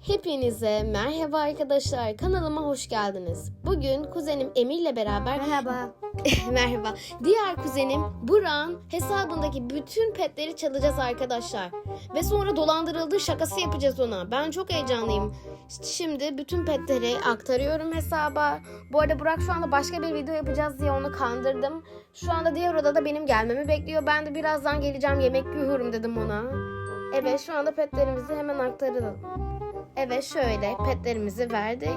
Hepinize merhaba arkadaşlar. Kanalıma hoş geldiniz. Bugün kuzenim Emir ile beraber Merhaba. merhaba. Diğer kuzenim Burak'ın hesabındaki bütün petleri çalacağız arkadaşlar. Ve sonra dolandırıldığı şakası yapacağız ona. Ben çok heyecanlıyım. Şimdi bütün petleri aktarıyorum hesaba. Bu arada Burak şu anda başka bir video yapacağız diye onu kandırdım. Şu anda diğer odada benim gelmemi bekliyor. Ben de birazdan geleceğim yemek yiyorum dedim ona. Evet şu anda petlerimizi hemen aktaralım. Evet şöyle petlerimizi verdik.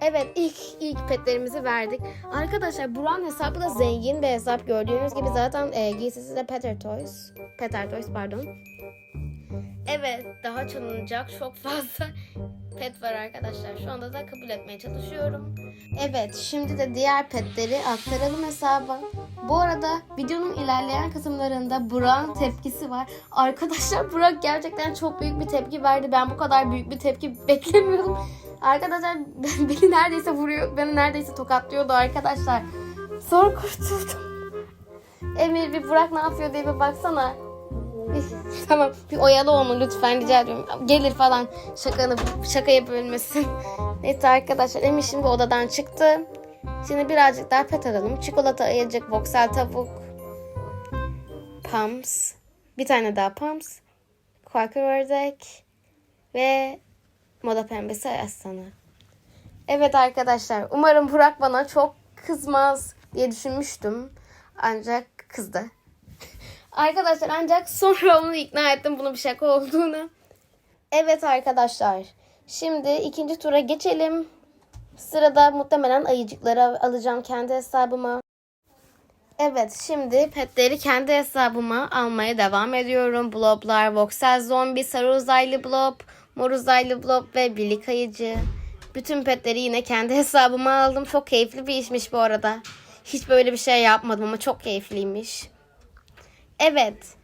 Evet ilk ilk petlerimizi verdik. Arkadaşlar Buran hesabı da zengin bir hesap gördüğünüz gibi zaten e, giysisi de Peter Toys. Peter Toys pardon. Evet daha çalınacak çok fazla pet var arkadaşlar. Şu anda da kabul etmeye çalışıyorum. Evet şimdi de diğer petleri aktaralım hesaba. Bu arada videonun ilerleyen kısımlarında Burak'ın tepkisi var. Arkadaşlar Burak gerçekten çok büyük bir tepki verdi. Ben bu kadar büyük bir tepki beklemiyordum. Arkadaşlar beni neredeyse vuruyor, beni neredeyse tokatlıyordu arkadaşlar. Zor kurtuldum. Emir bir Burak ne yapıyor diye bir baksana. Tamam bir oyalı onu lütfen rica ediyorum. Gelir falan şakanı şaka yapabilmesin. Neyse arkadaşlar Emir şimdi odadan çıktı. Şimdi birazcık daha pet alalım. Çikolata ayıcık, voksel tavuk, pams, bir tane daha pams, Quaker ördek ve moda pembesi aslanı. Evet arkadaşlar umarım Burak bana çok kızmaz diye düşünmüştüm. Ancak kızdı. Arkadaşlar ancak sonra onu ikna ettim bunun bir şaka olduğunu. Evet arkadaşlar. Şimdi ikinci tura geçelim. Sırada muhtemelen ayıcıkları alacağım kendi hesabıma. Evet şimdi petleri kendi hesabıma almaya devam ediyorum. Bloblar, voxel zombi, sarı uzaylı blob, mor uzaylı blob ve birlik ayıcı. Bütün petleri yine kendi hesabıma aldım. Çok keyifli bir işmiş bu arada. Hiç böyle bir şey yapmadım ama çok keyifliymiş. Evet.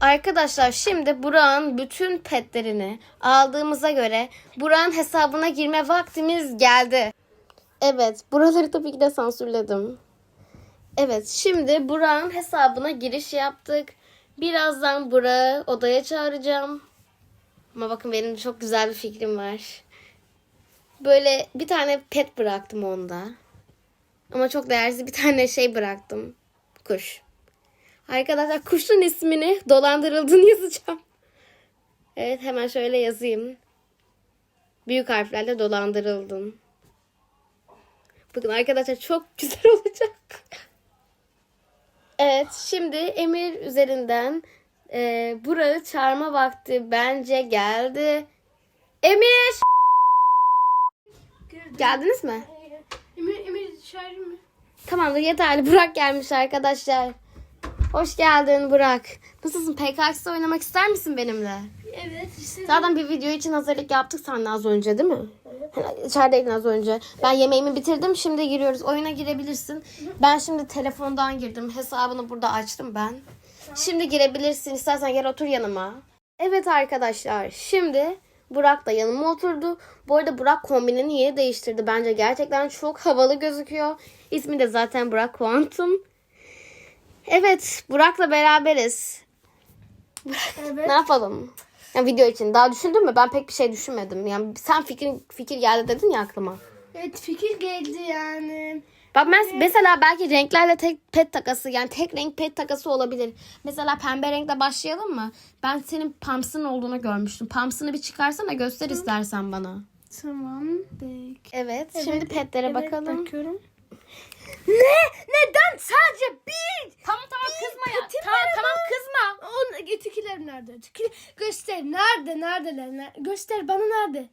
Arkadaşlar şimdi Burak'ın bütün petlerini aldığımıza göre Burak'ın hesabına girme vaktimiz geldi. Evet buraları tabii ki de sansürledim. Evet şimdi Burak'ın hesabına giriş yaptık. Birazdan Burak'ı odaya çağıracağım. Ama bakın benim çok güzel bir fikrim var. Böyle bir tane pet bıraktım onda. Ama çok değersiz bir tane şey bıraktım. Kuş. Arkadaşlar kuşun ismini dolandırıldığını yazacağım. Evet hemen şöyle yazayım. Büyük harflerle dolandırıldın. Bakın arkadaşlar çok güzel olacak. Evet şimdi Emir üzerinden e, Burak'ı çağırma vakti bence geldi. Emir! Geldiniz mi? Emir, Emir çağırayım mı? Tamamdır yeterli. Burak gelmiş arkadaşlar. Hoş geldin Burak. Nasılsın? PKX oynamak ister misin benimle? Evet. Işte Zaten bir video için hazırlık yaptık seninle az önce değil mi? İçerideydin az önce. Ben yemeğimi bitirdim. Şimdi giriyoruz. Oyuna girebilirsin. Ben şimdi telefondan girdim. Hesabını burada açtım ben. Şimdi girebilirsin. İstersen gel otur yanıma. Evet arkadaşlar. Şimdi Burak da yanıma oturdu. Bu arada Burak kombinini yeni değiştirdi. Bence gerçekten çok havalı gözüküyor. İsmi de zaten Burak Quantum. Evet, Burak'la beraberiz. evet. Ne yapalım? Ya video için. Daha düşündün mü? Ben pek bir şey düşünmedim. Yani sen fikir fikir geldi dedin ya aklıma. Evet fikir geldi yani. Bak ben mesela belki renklerle tek pet takası yani tek renk pet takası olabilir. Mesela pembe renkle başlayalım mı? Ben senin Pams'ın olduğunu görmüştüm. Pams'ını bir çıkarsana göster istersen bana. Tamam. Bek. Evet, şimdi petlere bakalım. Bakıyorum. Ne? Neden sadece bir? Tamam tamam kızma ya. Tamam tamam ama. kızma. On, etikiler nerede? Etikiler. Göster. Nerede? Neredeler? Ner- Göster bana nerede?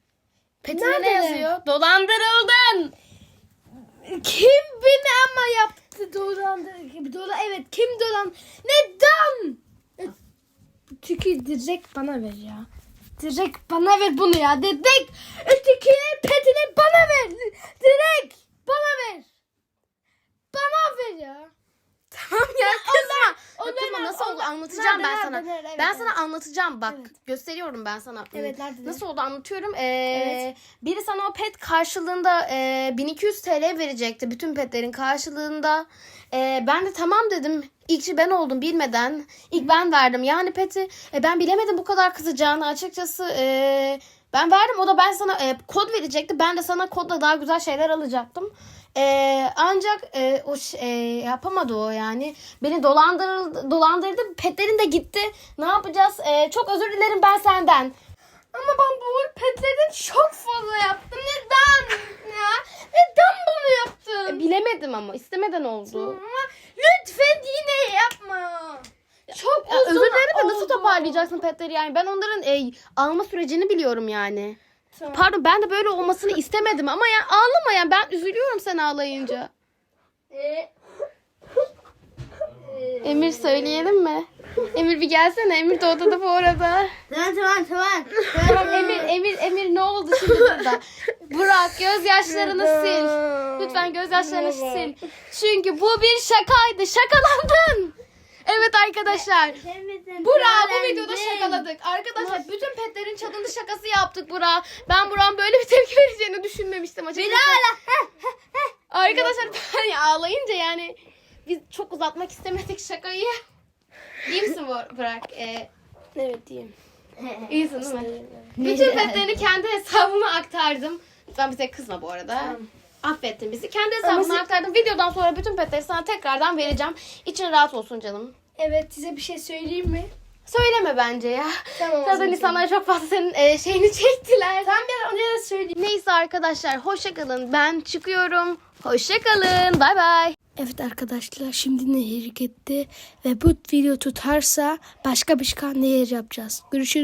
Petine ne yazıyor? Dolandırıldın. Kim beni ama yaptı dolandı gibi dolan evet kim dolan neden E, Tiki direkt bana ver ya direkt bana ver bunu ya direkt öteki petini bana ver direkt bana ver bana ver ya Tamam ya kızma. onlar- kızma nasıl oldu anlatacağım ben sana. Evet, ben sana anlatacağım bak. Evet. Gösteriyorum ben sana. Evet, nerede? Nasıl oldu anlatıyorum. Ee, Evet. Biri sana o pet karşılığında e, 1200 TL verecekti. Bütün petlerin karşılığında. E, ben de tamam dedim. İlkçi ben oldum bilmeden. İlk ben verdim. Yani peti e, ben bilemedim bu kadar kızacağını açıkçası. E, Ben verdim o da ben sana e, kod verecekti. Ben de sana kodla daha güzel şeyler alacaktım. E, ancak e, o e, yapamadı o yani. Beni dolandırıldı, dolandırdı. Petlerin de gitti. Ne yapacağız? E, çok özür dilerim ben senden. Ama ben bu petlerden çok fazla yaptım. Neden ya? Neden bunu E, yaptın? bilemedim ama istemeden oldu. Ama lütfen yine yapma. Çok Ya, uzun özür dilerim de nasıl toparlayacaksın petleri yani? Ben onların e, alma sürecini biliyorum yani. Tamam. Pardon ben de böyle olmasını istemedim ama yani ağlama yani ben üzülüyorum sen ağlayınca. Ee, Emir söyleyelim mi? Emir bir gelsene. Emir de odada bu arada. Tamam tamam tamam. Tamam Emir, Emir, Emir ne oldu şimdi burada? Burak gözyaşlarını sil. Lütfen gözyaşlarını sil. Çünkü bu bir şakaydı. Şakalandın. Evet arkadaşlar. Burak'ı bu videoda şakaladık. Arkadaşlar bütün petlerin çalındı şakası yaptık Burak. Ben Burak'ın böyle bir tepki vereceğini düşünmemiştim açıkçası. Arkadaşlar ben ağlayınca yani biz çok uzatmak istemedik şakayı. İyi misin Bur- Burak? Ee, Evet diyeyim. iyisin değil mi? Bütün petlerini kendi hesabıma aktardım. Lütfen bize kızma bu arada. Affettin bizi. Kendi hesabıma aktardım. Videodan sonra bütün petleri sana tekrardan vereceğim. İçin rahat olsun canım. Evet size bir şey söyleyeyim mi? Söyleme bence ya. Tamam, Zaten insanlar çok fazla senin e, şeyini çektiler. Ben ona da söyleyeyim. Neyse arkadaşlar hoşça kalın. Ben çıkıyorum. Hoşça kalın. Bay bay. Evet arkadaşlar şimdi nehir gitti ve bu video tutarsa başka bir nehir yapacağız. Görüşürüz.